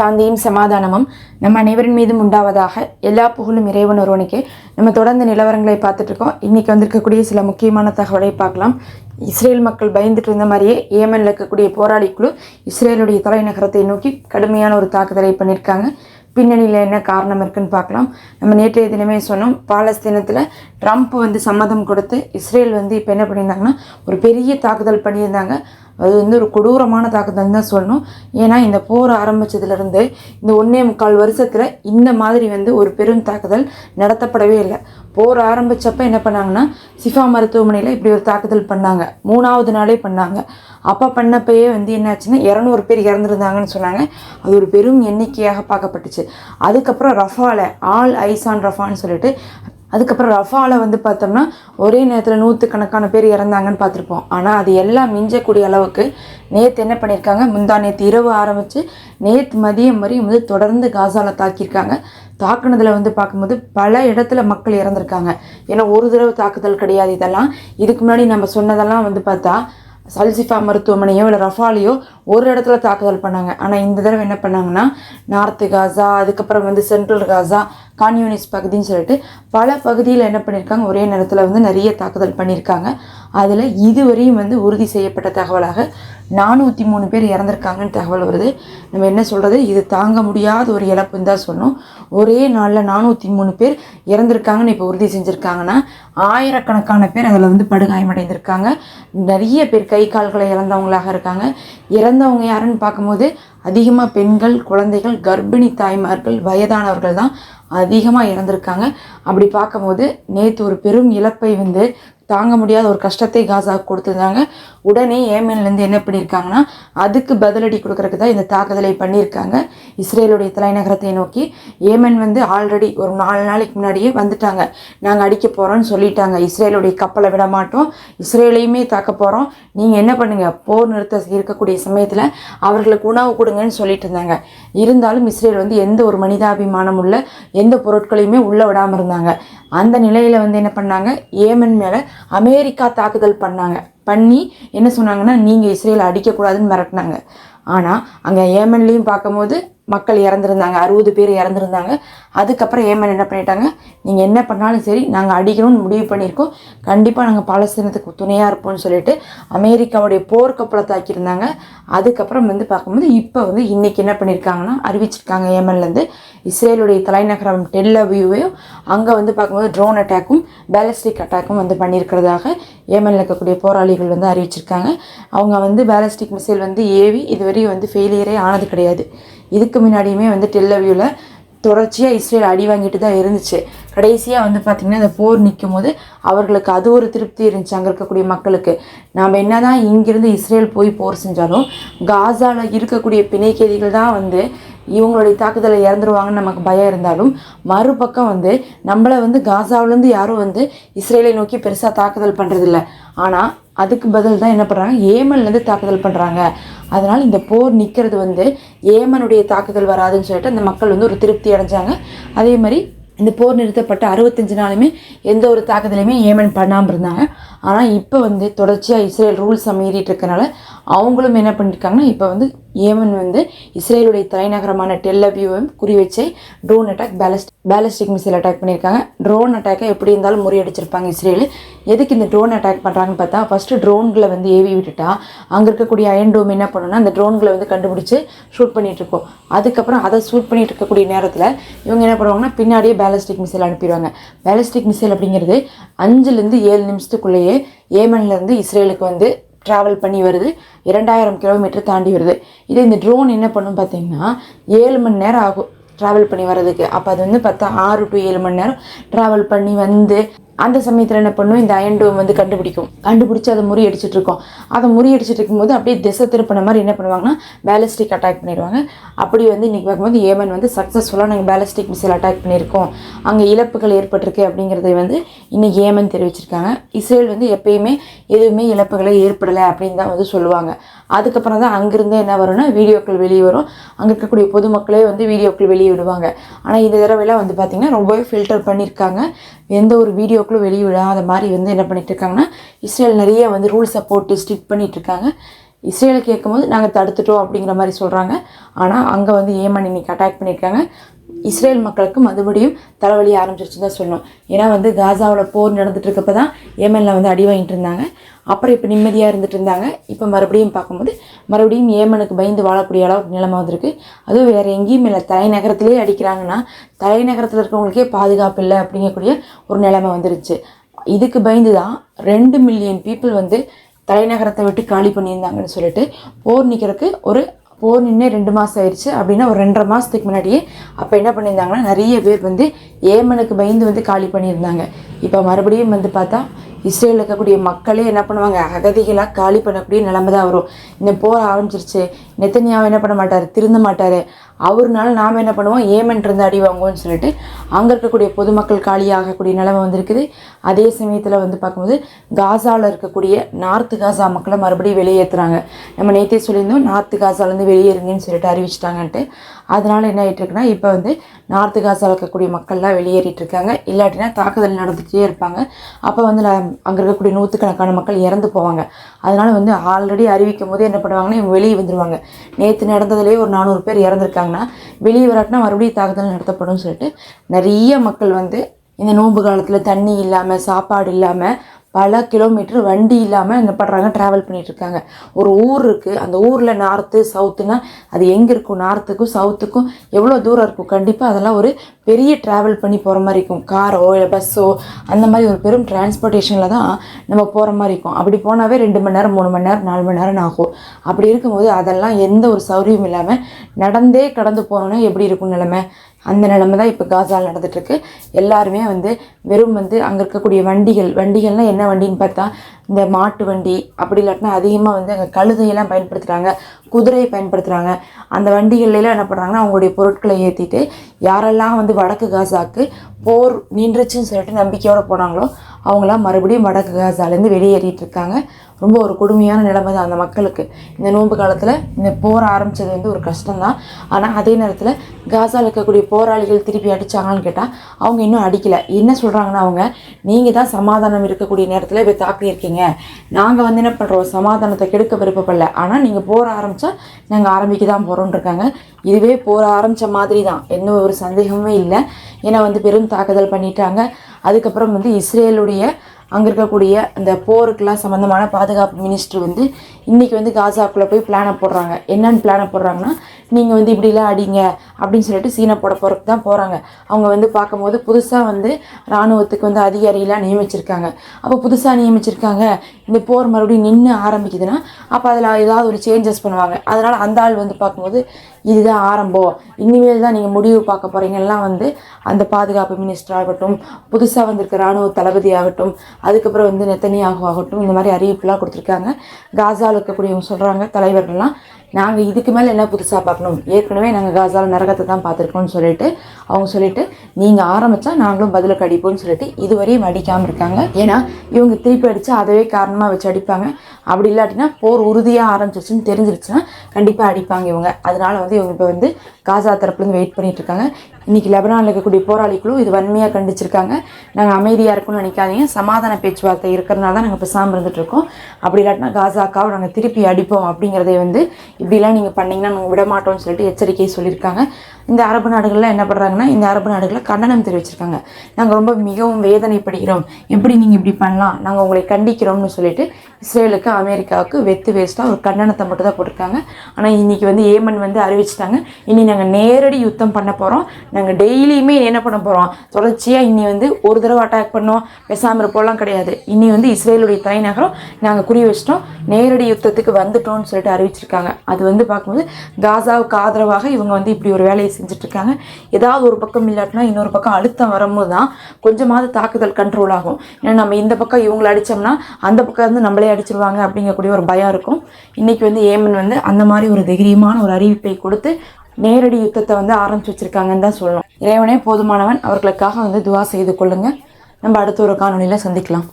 சாந்தியும் சமாதானமும் நம்ம அனைவரின் மீதும் உண்டாவதாக எல்லா புகழும் இறைவன் ஒருவனுக்கு. நம்ம தொடர்ந்து நிலவரங்களை பார்த்துட்டு இருக்கோம். இன்னைக்கு வந்திருக்கக்கூடிய சில முக்கியமான தகவலை பார்க்கலாம். இஸ்ரேல் மக்கள் பயந்துட்டு இருந்த மாதிரியே ஏமனில் இருக்கக்கூடிய போராளி குழு இஸ்ரேலுடைய தலைநகரத்தை நோக்கி கடுமையான ஒரு தாக்குதலை பண்ணியிருக்காங்க பின்னணியில் என்ன காரணம் இருக்குன்னு பார்க்கலாம். நம்ம நேற்றைய தினமே சொன்னோம் பாலஸ்தீனத்தில் ட்ரம்ப் வந்து சம்மதம் கொடுத்து இஸ்ரேல் வந்து இப்போ என்ன பண்ணியிருந்தாங்கன்னா ஒரு பெரிய தாக்குதல் பண்ணியிருந்தாங்க. அது வந்து ஒரு கொடூரமான தாக்குதல் தான் சொல்லணும். ஏன்னா இந்த போர் ஆரம்பிச்சதுலேருந்து இந்த ஒன்றே முக்கால் வருஷத்தில் இந்த மாதிரி வந்து ஒரு பெரும் தாக்குதல் நடத்தப்படவே இல்லை. போர் ஆரம்பிச்சப்ப என்ன பண்ணாங்கன்னா சிஃபா மருத்துவமனையில் இப்படி ஒரு தாக்குதல் பண்ணாங்க. மூணாவது நாளே பண்ணாங்க. அப்போ பண்ணப்பயே வந்து என்னாச்சுன்னா இரநூறு பேர் இறந்துருந்தாங்கன்னு சொன்னாங்க. அது ஒரு பெரும் எண்ணிக்கையாக பார்க்கப்பட்டுச்சு. அதுக்கப்புறம் ரஃபாவில் ஆல் ஐசான் ரஃபான்னு சொல்லிட்டு அதுக்கப்புறம் ரஃபாவில் வந்து பார்த்தோம்னா ஒரே நேரத்தில் நூற்றுக்கணக்கான பேர் இறந்தாங்கன்னு பார்த்துருப்போம். ஆனால் அது எல்லாம் மிஞ்சக்கூடிய அளவுக்கு நேற்று என்ன பண்ணியிருக்காங்க? முந்தா நேற்று இரவு ஆரம்பித்து நேற்று மதியம் வரையும் வந்து தொடர்ந்து காசாவில் தாக்கியிருக்காங்க. தாக்குனதில் வந்து பார்க்கும்போது பல இடத்துல மக்கள் இறந்துருக்காங்க. ஏன்னா ஒரு தடவை தாக்குதல் கிடையாது இதெல்லாம். இதுக்கு முன்னாடி நம்ம சொன்னதெல்லாம் வந்து பார்த்தா சல்சிஃபா மருத்துவமனையோ இல்லை ரஃபாலையோ ஒரு இடத்துல தாக்குதல் பண்ணாங்க. ஆனால் இந்த தடவை என்ன பண்ணாங்கன்னா நார்த்து காசா அதுக்கப்புறம் வந்து சென்ட்ரல் காசா கான்யூனிஸ் பகுதின்னு சொல்லிட்டு பல பகுதியில் என்ன பண்ணியிருக்காங்க ஒரே நேரத்தில் வந்து நிறைய தாக்குதல் பண்ணியிருக்காங்க அதில் இதுவரையும் வந்து உறுதி செய்யப்பட்ட தகவலாக நானூற்றி மூணு பேர் இறந்துருக்காங்கன்னு தகவல் வருது. நம்ம என்ன சொல்கிறது இது தாங்க முடியாத ஒரு இழப்புன்னு தான் சொன்னோம் ஒரே நாளில் நானூற்றி மூணு பேர் இறந்துருக்காங்கன்னு இப்போ உறுதி செஞ்சுருக்காங்கன்னா ஆயிரக்கணக்கான பேர் அதில் வந்து படுகாயமடைந்திருக்காங்க. நிறைய பேர் கை கால்களை இழந்தவங்களாக இருக்காங்க. இறந்தவங்க யாருன்னு பார்க்கும்போது அதிகமாக பெண்கள் குழந்தைகள் கர்ப்பிணி தாய்மார்கள் வயதானவர்கள் தான் அதிகமாக இறந்துருக்காங்க. அப்படி பார்க்கும்போது நேற்று ஒரு பெரும் இழப்பை வந்து தாங்க முடியாத ஒரு கஷ்டத்தை காசாவுக்கு கொடுத்துருந்தாங்க. உடனே ஏமன்லேருந்து என்ன பண்ணியிருக்காங்கன்னா அதுக்கு பதிலடி கொடுக்கறதுக்கு தான் இந்த தாக்குதலை பண்ணியிருக்காங்க இஸ்ரேலுடைய தலைநகரத்தை நோக்கி ஏமன் வந்து ஆல்ரெடி ஒரு நாலு நாளைக்கு முன்னாடியே வந்துட்டாங்க. நாங்கள் அடிக்க போகிறோம்னு சொல்லிட்டாங்க. இஸ்ரேலுடைய கப்பலை விட மாட்டோம். இஸ்ரேலையுமே தாக்க போகிறோம் நீங்கள் என்ன பண்ணுங்கள் போர் நிறுத்த இருக்கக்கூடிய சமயத்தில் அவர்களுக்கு உணவு கொடுங்கன்னு சொல்லிட்டு இருந்தாங்க. இருந்தாலும் இஸ்ரேல் வந்து எந்த ஒரு மனிதாபிமானம் உள்ள எந்த பொருட்களையுமே உள்ளே விடாமல் இருந்தாங்க. அந்த நிலையில் வந்து என்ன பண்ணாங்க? ஏமன் மேலே அமெரிக்கா தாக்குதல் பண்ணாங்க. பண்ணி என்ன சொன்னாங்கன்னா நீங்கள் இஸ்ரேலை அடிக்கக்கூடாதுன்னு மிரட்டினாங்க. ஆனால் அங்கே ஏமன்லேயும் பார்க்கும்போது மக்கள் இறந்துருந்தாங்க அறுபது பேர் இறந்துருந்தாங்க. அதுக்கப்புறம் ஏமன் என்ன பண்ணிட்டாங்க நீங்கள் என்ன பண்ணாலும் சரி நாங்கள் அடிக்கணும்னு முடிவு பண்ணியிருக்கோம். கண்டிப்பாக நாங்கள் பாலஸ்தீனத்துக்கு துணையாக இருப்போம்னு சொல்லிட்டு அமெரிக்காவுடைய போர்க்கப்பலை தாக்கியிருந்தாங்க அதுக்கப்புறம் வந்து பார்க்கும்போது இப்போ வந்து இன்றைக்கி என்ன பண்ணியிருக்காங்கன்னா அறிவிச்சிருக்காங்க ஏமன்லேருந்து இஸ்ரேலுடைய தலைநகரம் டெல்லவியூவையும் அங்கே வந்து பார்க்கும்போது ட்ரோன் அட்டாக்கும் பேலஸ்டிக் அட்டாக்கும் வந்து பண்ணியிருக்கிறதாக ஏமனில் இருக்கக்கூடிய போராளிகள் வந்து அறிவிச்சிருக்காங்க. அவங்க வந்து பேலஸ்டிக் மிசைல் வந்து ஏவி இதுவரையும் வந்து ஃபெயிலியரே ஆனது கிடையாது. இதுக்கு முன்னாடியுமே வந்து டெல்லவியூவில் தொடர்ச்சியாக இஸ்ரேல் அடி வாங்கிட்டு தான் இருந்துச்சு. கடைசியாக வந்து பார்த்திங்கன்னா இந்த போர் நிற்கும் போது அவர்களுக்கு அது ஒரு திருப்தி இருந்துச்சு அங்கே இருக்கக்கூடிய மக்களுக்கு. நாம் என்ன தான் இங்கேருந்து இஸ்ரேல் போய் போர் செஞ்சாலும் காசாவில் இருக்கக்கூடிய பிணைக்கைதிகள் தான் வந்து இவங்களுடைய தாக்குதலை இறந்துருவாங்கன்னு நமக்கு பயம் இருந்தாலும் மறுபக்கம் வந்து நம்மளை வந்து காசாவிலேருந்து யாரும் வந்து இஸ்ரேலை நோக்கி பெருசாக தாக்குதல் பண்ணுறதில்ல ஆனால் அதுக்கு பதில் தான் என்ன பண்ணுறாங்க ஏமன்லேருந்து தாக்குதல் பண்ணுறாங்க அதனால் இந்த போர் நிற்கிறது வந்து ஏமனுடைய தாக்குதல் வராதுன்னு சொல்லிட்டு அந்த மக்கள் வந்து ஒரு திருப்தி அடைஞ்சாங்க. அதே மாதிரி இந்த போர் நிறுத்தப்பட்ட அறுபத்தஞ்சு நாளுமே எந்த ஒரு தாக்குதலையுமே ஏமன் பண்ணாமல் இருந்தாங்க. ஆனால் இப்போ வந்து தொடர்ச்சியாக இஸ்ரேல் ரூல்ஸ் மீறிட்டு இருக்கனால அவங்களும் என்ன பண்ணியிருக்காங்கன்னா இப்போ வந்து ஏமன் வந்து இஸ்ரேலுடைய தலைநகரமான டெல்லவியூவையும் குறி வச்சு ட்ரோன் அட்டாக் பேலஸ்ட் பேலஸ்டிக் மிசைல் அட்டாக் பண்ணியிருக்காங்க. ட்ரோன் அட்டாக்கை எப்படி இருந்தாலும் முறியடிச்சிருப்பாங்க இஸ்ரேல். எதுக்கு இந்த ட்ரோன் அட்டாக் பண்ணுறாங்கன்னு பார்த்தா ஃபஸ்ட்டு ட்ரோன்களை வந்து ஏவி விட்டுட்டா அங்கே இருக்கக்கூடிய அயன் டோம் என்ன பண்ணணும்னா அந்த ட்ரோன்களை வந்து கண்டுபிடிச்சி ஷூட் பண்ணிகிட்ருக்கோம் அதுக்கப்புறம் அதை ஷூட் பண்ணிட்டு இருக்கக்கூடிய நேரத்தில் இவங்க என்ன பண்ணுவாங்கன்னா பின்னாடியே பேலஸ்டிக் மிசைல் அனுப்பிடுவாங்க. பேலஸ்டிக் மிசைல் அப்படிங்கிறது அஞ்சுலேருந்து ஏழு நிமிஷத்துக்குள்ளேயே ஏமன்லேருந்து இஸ்ரேலுக்கு வந்து ட்ராவல் பண்ணி வருது. இரண்டாயிரம் கிலோமீட்டர் தாண்டி வருது. இதே இந்த ட்ரோன் என்ன பண்ணும் பார்த்தீங்கன்னா ஏழு மணி நேரம் ஆகும். ட்ராவல் பண்ணி வர்றதுக்கு. அப்போ அது வந்து பார்த்தா ஆறு டு ஏழு மணி நேரம் ட்ராவல் பண்ணி வந்து அந்த சமயத்தில் என்ன பண்ணும் இந்த அயன் டோம் வந்து கண்டுபிடிக்கும். கண்டுபிடிச்சி அதை முறியடிச்சிட்டு இருக்கோம். அதை முறியடிச்சிட்டு இருக்கும்போது அப்படியே திசை திருப்பின மாதிரி என்ன பண்ணுவாங்கன்னா பேலஸ்டிக் அட்டாக் பண்ணிடுவாங்க. அப்படி வந்து இன்றைக்கி பார்க்கும்போது ஏமன் வந்து சக்ஸஸ்ஃபுல்லாக நாங்கள் பேலஸ்டிக் மிசைல் அட்டாக் பண்ணியிருக்கோம். அங்கே இழப்புகள் ஏற்பட்டிருக்கு அப்படிங்கிறத வந்து இன்றைக்கி ஏமன் தெரிவிச்சிருக்காங்க. இஸ்ரேல் வந்து எப்பயுமே எதுவுமே இழப்புகளை ஏற்படலை அப்படின்னு தான் வந்து சொல்லுவாங்க. அதுக்கப்புறம் தான் அங்கேருந்து என்ன வரும்னா வீடியோக்கள் வெளியே வரும். அங்கே இருக்கக்கூடிய பொதுமக்களே வந்து வீடியோக்கள் வெளியே விடுவாங்க. ஆனால் இந்த தடவைலாம் வந்து பார்த்திங்கன்னா ரொம்பவே ஃபில்டர் பண்ணியிருக்காங்க. எந்த ஒரு வீடியோக்களும் வெளியே விடாத மாதிரி வந்து என்ன பண்ணிட்டுருக்காங்கன்னா இஸ்ரேல் நிறைய வந்து ரூல்ஸை போட்டு ஸ்ட்ரிக்ட் பண்ணிகிட்ருக்காங்க இஸ்ரேலை கேட்கும்போது நாங்கள் தடுத்துட்டோம் அப்படிங்கிற மாதிரி சொல்கிறாங்க ஆனால் அங்கே வந்து ஏமன் இன்னைக்கு அட்டாக் பண்ணியிருக்காங்க. இஸ்ரேல் மக்களுக்கு மறுபடியும் தலைவலி ஆரம்பிச்சிருச்சுன்னு தான் சொல்லணும். ஏன்னா வந்து காசாவில் போர் நடந்துட்டு இருக்கப்ப தான் ஏமனில் வந்து அடி வாங்கிட்டு இருந்தாங்க. அப்புறம் இப்போ நிம்மதியாக இருந்துட்டு இருந்தாங்க. இப்போ மறுபடியும் பார்க்கும்போது மறுபடியும் ஏமனுக்கு பயந்து வாழக்கூடிய அளவுக்கு நிலைமை வந்திருக்கு. அதுவும் வேறு எங்கேயும் இல்லை. தலைநகரத்திலே அடிக்கிறாங்கன்னா தலைநகரத்தில் இருக்கவங்களுக்கே பாதுகாப்பு இல்லை அப்படிங்கக்கூடிய ஒரு நிலைமை வந்துருச்சு. இதுக்கு பயந்து தான் ரெண்டு மில்லியன் பீப்புள் வந்து தலைநகரத்தை விட்டு காலி பண்ணியிருந்தாங்கன்னு சொல்லிட்டு போர் நிற்கிறதுக்கு ஒரு போர் நின்று ரெண்டு மாதம் ஆயிடுச்சு அப்படின்னா ஒரு ரெண்டரை மாதத்துக்கு முன்னாடியே அப்போ என்ன பண்ணியிருந்தாங்கன்னா நிறைய பேர் வந்து ஏமனுக்கு பயந்து வந்து காலி பண்ணியிருந்தாங்க. இப்போ மறுபடியும் வந்து பார்த்தா இஸ்ரேலில் இருக்கக்கூடிய மக்களே என்ன பண்ணுவாங்க அகதிகளாக காலி பண்ணக்கூடிய நிலைமை தான் வரும். இந்த போர் ஆரம்பிச்சிருச்சு. நெத்தனியாவை என்ன பண்ண மாட்டார்? திருந்த மாட்டார். அவர்னால நாம் என்ன பண்ணுவோம்? ஏமன் அடி வாங்குவோம்னு சொல்லிட்டு அங்கே இருக்கக்கூடிய பொதுமக்கள் காலியாகக்கூடிய நிலைமை வந்திருக்குது. அதே சமயத்தில் வந்து பார்க்கும்போது காசாவில் இருக்கக்கூடிய நார்த்து காசா மக்களை மறுபடியும் வெளியேற்றுறாங்க நம்ம நேற்றே சொல்லியிருந்தோம் நார்த்து காசாலேருந்து வெளியேறுங்கன்னு சொல்லிட்டு அறிவிச்சிட்டாங்கன்ட்டு. அதனால் என்ன ஆகிட்டு இருக்குன்னா இப்போ வந்து நார்த்து காசாவில் இருக்கக்கூடிய மக்கள்லாம் வெளியேறிட்டு இருக்காங்க. இல்லாட்டினா தாக்குதல் நடந்துகிட்டே இருப்பாங்க. அப்போ வந்து அங்கே இருக்கக்கூடிய நூற்றுக்கணக்கான மக்கள் இறந்து போவாங்க. அதனால் வந்து ஆல்ரெடி அறிவிக்கும் போது என்ன பண்ணுவாங்கன்னா இவங்க வெளியே வந்துடுவாங்க நேற்று நடந்ததுலேயே ஒரு நானூறு பேர் இறந்துருக்காங்கன்னா வெளியே வராட்டினா மறுபடியும் தாக்குதல் நடத்தப்படும் சொல்லிட்டு நிறைய மக்கள் வந்து இந்த நோன்பு காலத்தில் தண்ணி இல்லாமல் சாப்பாடு இல்லாமல் பல கிலோமீட்டர் வண்டி இல்லாமல் என்ன பண்ணுறாங்க ட்ராவல் பண்ணிட்டு இருக்காங்க ஒரு ஊர் இருக்குது அந்த ஊரில் நார்த்து சவுத்துனா அது எங்கே இருக்கும்? நார்த்துக்கும் சவுத்துக்கும் எவ்வளோ தூரம் இருக்கும்? கண்டிப்பாக அதெல்லாம் ஒரு பெரிய ட்ராவல் பண்ணி போகிற மாதிரி இருக்கும். காரோ இல்லை பஸ்ஸோ அந்த மாதிரி ஒரு பெரும் டிரான்ஸ்போர்ட்டேஷனில் தான் நம்ம போகிற மாதிரி இருக்கும். அப்படி போனாவே ரெண்டு மணி நேரம் மூணு மணி நேரம் நாலு மணி நேரம் ஆகும். அப்படி இருக்கும்போது அதெல்லாம் எந்த ஒரு சௌகரியம் இல்லாமல் நடந்தே கடந்து போகணுன்னா எப்படி இருக்கும் நிலைமை? அந்த நிலமை தான் இப்போ காசால் நடந்துகிட்ருக்கு எல்லாருமே வந்து வெறும் வந்து அங்கே இருக்கக்கூடிய வண்டிகள் வண்டிகள்னால் என்ன வண்டின்னு பார்த்தா இந்த மாட்டு வண்டி அப்படி இல்லாட்டினா அதிகமாக வந்து அங்கே கழுதையெல்லாம் பயன்படுத்துகிறாங்க குதிரையை பயன்படுத்துகிறாங்க அந்த வண்டிகள்லாம் என்ன பண்ணுறாங்கன்னா அவங்களுடைய பொருட்களை ஏற்றிட்டு யாரெல்லாம் வந்து வடக்கு காசாக்கு போர் நின்றுச்சுன்னு சொல்லிட்டு நம்பிக்கையோடு போனாங்களோ அவங்களாம் மறுபடியும் வடக்கு காசாலேருந்து வெளியேறிட்டு இருக்காங்க. ரொம்ப ஒரு கொடுமையான நிலைமை தான் அந்த மக்களுக்கு. இந்த நோன்பு காலத்தில் இந்த போர் ஆரம்பித்தது வந்து ஒரு கஷ்டம்தான். ஆனால் அதே நேரத்தில் காசாவில் இருக்கக்கூடிய போராளிகள் திருப்பி அடித்தாங்கன்னு கேட்டால் அவங்க இன்னும் அடிக்கலை. என்ன சொல்கிறாங்கன்னா அவங்க நீங்கள் தான் சமாதானம் இருக்கக்கூடிய நேரத்தில் இப்போ தாக்கியிருக்கீங்க நாங்கள் வந்து என்ன பண்ணுறோம் சமாதானத்தை கெடுக்க விருப்பப்படல. ஆனால் நீங்கள் போர் ஆரம்பித்தா நாங்கள் ஆரம்பிக்க தான் போகிறோன்னு இருக்காங்க. இதுவே போர் ஆரம்பித்த மாதிரி தான். எந்த ஒரு சந்தேகமே இல்லை. ஏன்னா வந்து பெரும் தாக்குதல் பண்ணிட்டாங்க. அதுக்கப்புறம் வந்து இஸ்ரேலுடைய அங்கே இருக்கக்கூடிய அந்த போருக்கெலாம் சம்மந்தமான பாதுகாப்பு மினிஸ்டர் வந்து இன்றைக்கி வந்து காசாக்குள்ளே போய் பிளானை போடுறாங்க. என்னென்னு பிளானை போடுறாங்கன்னா நீங்கள் வந்து இப்படிலாம் அடிங்க அப்படின்னு சொல்லிட்டு சீனை போட போகிறதுக்கு தான் போகிறாங்க அவங்க வந்து பார்க்கும்போது புதுசாக வந்து இராணுவத்துக்கு வந்து அதிகாரிகளாக நியமிச்சிருக்காங்க. அப்போ புதுசாக நியமிச்சிருக்காங்க. இந்த போர் மறுபடியும் நின்று ஆரம்பிக்குதுன்னா அப்போ அதில் ஏதாவது ஒரு சேஞ்சஸ் பண்ணுவாங்க. அதனால் அந்த ஆள் வந்து பார்க்கும்போது இதுதான் ஆரம்பம். இனிமேல் தான் நீங்கள் முடிவு பார்க்க போகிறீங்கலாம் வந்து அந்த பாதுகாப்பு மினிஸ்டர் ஆகட்டும் புதுசாக வந்திருக்க இராணுவ தளபதி ஆகட்டும் அதுக்கப்புறம் வந்து நெத்தனியாகும் ஆகட்டும் இந்த மாதிரி அறிவிப்புலாம் கொடுத்துருக்காங்க. காசாவில் இருக்கக்கூடியவங்க சொல்கிறாங்க தலைவர்கள்லாம். நாங்கள் இதுக்கு மேலே என்ன புதுசாக பார்க்கணும்? ஏற்கனவே நாங்கள் காசால் நரகத்தை தான் பார்த்துருக்கோம்னு சொல்லிட்டு அவங்க சொல்லிட்டு நீங்கள் ஆரம்பித்தா நாங்களும் பதிலுக்கு அடிப்போம்னு சொல்லிட்டு இதுவரையும் அடிக்காமல் இருக்காங்க. ஏன்னா இவங்க திருப்பி அடித்தா அதவே காரணமாக வச்சு அடிப்பாங்க. அப்படி இல்லாட்டினா போர் உறுதியாக ஆரம்பிச்சிருச்சுன்னு தெரிஞ்சிருச்சுன்னா கண்டிப்பாக அடிப்பாங்க இவங்க. அதனால வந்து இவங்க இப்போ வந்து காசா தரப்புலேருந்து வெயிட் பண்ணிகிட்டு இருக்காங்க. இன்றைக்கி லெபனானில் இருக்கக்கூடிய போராளிகளும் இது வன்மையாக கண்டிச்சிருக்காங்க. நாங்கள் அமைதியாக இருக்கணும்னு நினைக்காதீங்க. சமாதான பேச்சுவார்த்தை இருக்கிறனால தான் நாங்கள் பேசாமல் இருந்துட்டு இருக்கோம். அப்படி இல்லாட்டினா காசாக்காவை நாங்கள் திருப்பி அடிப்போம் அப்படிங்கிறதே வந்து இப்படிலாம் நீங்கள் பண்ணிங்கன்னா நாங்கள் விட மாட்டோம்னு சொல்லிட்டு எச்சரிக்கை சொல்லியிருக்காங்க. இந்த அரபு நாடுகளில் என்ன பண்ணுறாங்கன்னா இந்த அரபு நாடுகளில் கண்டனம் தெரிவிச்சிருக்காங்க. நாங்கள் ரொம்ப மிகவும் வேதனைப்படுகிறோம். எப்படி நீங்கள் இப்படி பண்ணலாம்? நாங்கள் உங்களை கண்டிக்கிறோம்னு சொல்லிட்டு இஸ்ரேலுக்கு அமெரிக்காவுக்கு வெத்து வேஸ்ட்டாக ஒரு கண்டனத்தை மட்டும் தான் போட்டிருக்காங்க. ஆனால் இன்றைக்கி வந்து ஏமன் வந்து அறிவிச்சிட்டாங்க. இனி நாங்கள் நேரடி யுத்தம் பண்ண போகிறோம் நாங்கள் டெய்லியுமே என்ன பண்ண போகிறோம் தொடர்ச்சியாக இனி வந்து ஒரு தடவை அட்டாக் பண்ணோம். பேசாமல் இருப்போம்லாம் கிடையாது. இனி வந்து இஸ்ரேலுடைய தலைநகரம் நாங்கள் குறி வச்சிட்டோம். நேரடி யுத்தத்துக்கு வந்துட்டோம்னு சொல்லிட்டு அறிவிச்சிருக்காங்க. அது வந்து பார்க்கும்போது காசாவுக்கு ஆதரவாக இவங்க வந்து இப்படி ஒரு வேலையை செஞ்சிட்ருக்காங்க. ஏதாவது ஒரு பக்கம் இல்லாட்டினா இன்னொரு பக்கம் அழுத்தம் வரும்போது தான் கொஞ்சமாவது தாக்குதல் கண்ட்ரோல் ஆகும். ஏன்னா நம்ம இந்த பக்கம் இவங்களை அடித்தோம்னா அந்த பக்கம் இருந்து நம்மளே அடிச்சிருவாங்க அப்படிங்கக்கூடிய ஒரு பயம் இருக்கும். இன்றைக்கி வந்து ஏமன் வந்து அந்த மாதிரி ஒரு தைரியமான ஒரு அறிவிப்பை கொடுத்து நேரடி யுத்தத்தை வந்து ஆரம்பிச்சு வச்சிருக்காங்கன்னு தான் சொல்லணும். இறைவனே போதுமானவன் அவர்களுக்காக வந்து துவா செய்து கொள்ளுங்க. நம்ம அடுத்த ஒரு காணொலியில் சந்திக்கலாம்.